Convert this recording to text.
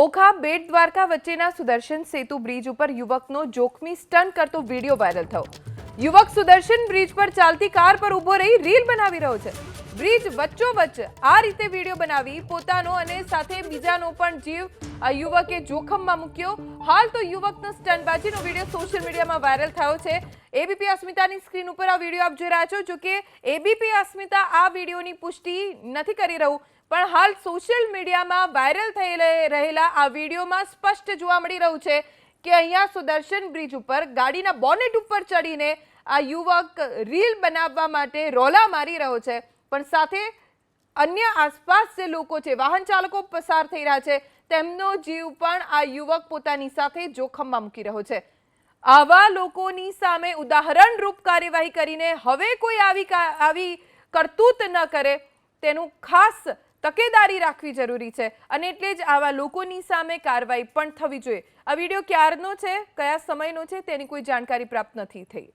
ઓખા બેટ દ્વારકા વચ્ચેના સુદર્શન સેતુ બ્રિજ ઉપર યુવકનો જોખમી સ્ટન કરતો વીડિયો વાયરલ થયો. યુવક સુદર્શન બ્રિજ પર ચાલતી કાર પર ઊભો રહી રીલ બનાવી રહ્યો છે. બ્રિજ વચ્ચોવચ્ચ આ રીતે વીડિયો બનાવી પોતાનો અને સાથે બીજાનો પણ જીવ આ યુવકે જોખમમાં મૂક્યો. હાલ તો યુવકનો સ્ટનબાજીનો વીડિયો સોશિયલ મીડિયામાં વાયરલ થયો છે. એબીપી અસ્મિતાની સ્ક્રીન ઉપર આ વીડિયો આપ જોઈ રહ્યા છો, જો કે એબીપી અસ્મિતા આ વિડીયોની પુષ્ટિ નથી કરી રહ્યું પણ હાલ સોશિયલ મીડિયામાં વાયરલ થઈ રહેલા આ વિડીયોમાં સ્પષ્ટ જોવા મળી રહ્યું છે કે અહીંયા સુદર્શન બ્રિજ ઉપર ગાડીના બોનેટ ઉપર ચડીને આ યુવક રીલ બનાવવા માટે રોલા મારી રહ્યો છે. પણ સાથે અન્ય આસપાસ જે લોકો છે, વાહન ચાલકો પસાર થઈ રહ્યા છે, તેમનો જીવ પણ આ યુવક પોતાની સાથે જોખમમાં મૂકી રહ્યો છે. આવા લોકોની સામે ઉદાહરણરૂપ કાર્યવાહી કરીને હવે કોઈ આવી આવી કરતૂત ન કરે, તેનું ખાસ તકેદારી રાખવી જરૂરી છે. અને એટલે જ આવા લોકોની સામે કાર્યવાહી પણ થવી જોઈએ. આ વીડિયો ક્યારનો છે, કયા સમયનો છે, તેની કોઈ જાણકારી પ્રાપ્ત નથી થઈ.